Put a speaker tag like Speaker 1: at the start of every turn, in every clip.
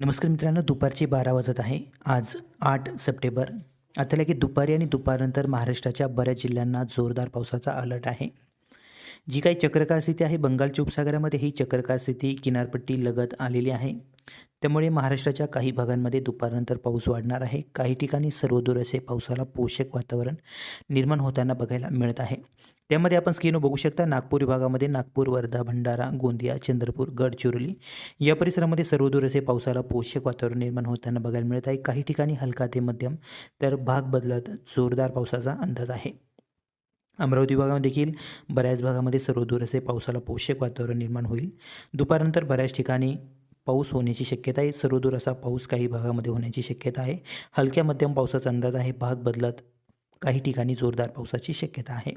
Speaker 1: नमस्कार मित्रांनो दुपारचे बारा वाजत आहे. आज आठ सप्टेंबर. आता की दुपारी आणि दुपारनंतर महाराष्ट्राच्या बऱ्याच जिल्ह्यांना जोरदार पावसाचा अलर्ट आहे. जी काही चक्रकार स्थिती आहे बंगालच्या उपसागरामध्ये ही चक्रकार स्थिती किनारपट्टी लगत आलेली आहे. त्यामुळे महाराष्ट्राच्या काही भागांमध्ये दुपारनंतर पाऊस वाढणार आहे. काही ठिकाणी सर्वदूर असे पावसाला पोषक वातावरण निर्माण होताना बघायला मिळत आहे. त्यामध्ये आपण स्क्रीनवर बघू शकता. नागपूर विभागामध्ये नागपूर वर्धा भंडारा गोंदिया चंद्रपूर गडचिरोली या परिसरामध्ये सर्वदूर असे पावसाला पोषक वातावरण निर्माण होताना बघायला मिळत आहे. काही ठिकाणी हलका ते मध्यम तर भाग बदलत जोरदार पावसाचा अंदाज आहे. अमरावती भागामध्ये देखील बऱ्याच भागामध्ये सर्वदूर असे पावसाला पोषक वातावरण निर्माण होईल. दुपारनंतर बऱ्याच ठिकाणी पाऊस होण्याची शक्यता आहे. सर्वदूर असा पाऊस काही भागामध्ये होण्याची शक्यता आहे. हलक्या मध्यम पावसाचा अंदाज आहे. भाग बदलत काही ठिकाणी जोरदार पावसाची शक्यता आहे.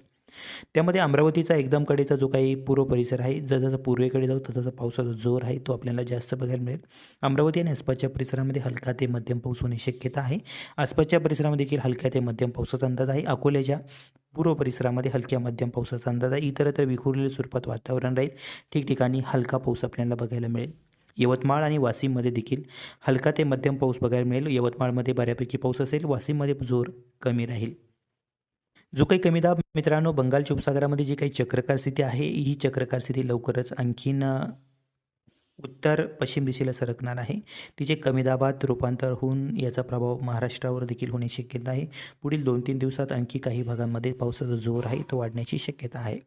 Speaker 1: त्यामध्ये अमरावतीचा एकदम कडेचा जो काही पूर्व परिसर आहे जसं पूर्वेकडे जाऊ तसा पावसाचा जोर आहे तो आपल्याला जास्त बघायला मिळेल. अमरावती आणि आसपासच्या परिसरामध्ये हलका ते मध्यम पाऊस होण्याची शक्यता आहे. आसपासच्या परिसरामध्ये देखील हलक्या ते मध्यम पावसाचा अंदाज आहे. अकोल्याच्या पूर्व परिसरामध्ये हलक्या मध्यम पावसाचा अंदाज आहे. इतरत्र विखुरलेल्या स्वरूपात वातावरण राहील. ठिकठिकाणी हलका पाऊस आपल्याला बघायला मिळेल. यवतमाळ आणि वाशिममध्ये देखील हलका ते मध्यम पाऊस बघायला मिळेल. यवतमाळमध्ये बऱ्यापैकी पाऊस असेल. वाशिममध्ये जोर कमी राहील. जो काही कमी दाब मित्रांनो बंगालच्या उपसागरामध्ये जी काही चक्रकार स्थिती आहे ही चक्रकार स्थिती लवकरच आणखीन उत्तर पश्चिम दिशेला सरकणार आहे. तिचे कमी दाबात रूपांतर होऊन याचा प्रभाव महाराष्ट्रावर देखील होण्याची शक्यता आहे. पुढील दोन तीन दिवसात आणखी काही भागांमध्ये पावसाचा जोर आहे तो वाढण्याची शक्यता आहे.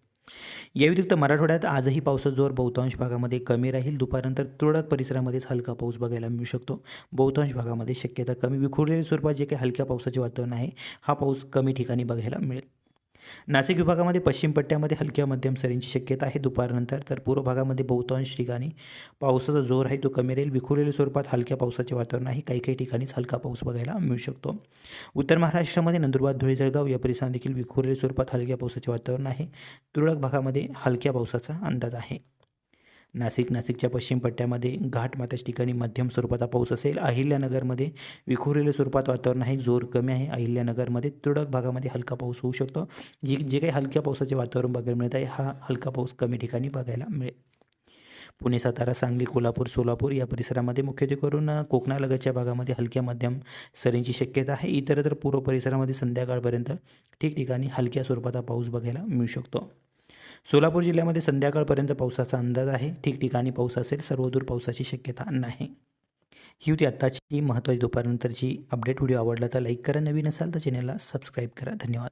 Speaker 1: या व्यतिरिक्त मराठवाड्यात आजही पावसाचा जोर बहुतांश भागामध्ये कमी राहील. दुपारनंतर तुरळक परिसरामध्येच हलका पाऊस बघायला मिळू शकतो. बहुतांश भागामध्ये शक्यता कमी. विखुरलेल्या स्वरूपात जे काही हलक्या पावसाचे वातावरण आहे हा पाऊस कमी ठिकाणी बघायला मिळेल. नाशिक विभागामध्ये पश्चिम पट्ट्यामध्ये हलक्या मध्यम सरींची शक्यता आहे. दुपारनंतर तर पूर्व भागामध्ये बहुतांश ठिकाणी पावसाचा जोर आहे. तो कमी राहील. विखुरलेल्या स्वरूपात हलक्या पावसाचे वातावरण आहे. काही काही ठिकाणीच हलका पाऊस बघायला मिळू शकतो. उत्तर महाराष्ट्रामध्ये नंदुरबार धुळे जळगाव या परिसरात देखील विखुरलेल्या स्वरूपात हलक्या पावसाचे वातावरण आहे. तुरळक भागामध्ये हलक्या पावसाचा अंदाज आहे. नाशिक नाशिकच्या पश्चिम पट्ट्यामध्ये घाटमाताच्या ठिकाणी मध्यम स्वरूपाचा पाऊस असेल. अहिल्यानगरमध्ये विखुरलेल्या स्वरूपात वातावरण आहे. जोर कमी आहे. अहिल्यानगरमध्ये तुरळक भागामध्ये हलका पाऊस होऊ शकतो. जी जे काही हलक्या पावसाचे वातावरण बघायला मिळत आहे हा हलका पाऊस कमी ठिकाणी बघायला मिळेल. पुणे सातारा सांगली कोल्हापूर सोलापूर या परिसरामध्ये मुख्यत्वे करून कोकणालगतच्या भागामध्ये हलक्या मध्यम सरींची शक्यता आहे. इतरत्र पूर्व परिसरामध्ये संध्याकाळपर्यंत ठिकठिकाणी हलक्या स्वरूपाचा पाऊस बघायला मिळू शकतो. सोलापूर जिल्ह्यामध्ये संध्याकाळपर्यंत पावसाचा अंदाज आहे. ठिकठिकाणी पाऊस असेल सर्वदूर पावसाची शक्यता नाही. ही होती आत्ताची महत्त्वाची दुपारनंतरची अपडेट व्हिडिओ आवडला तर लाईक करा. नवीन असाल तर चॅनलला सबस्क्राईब करा. धन्यवाद.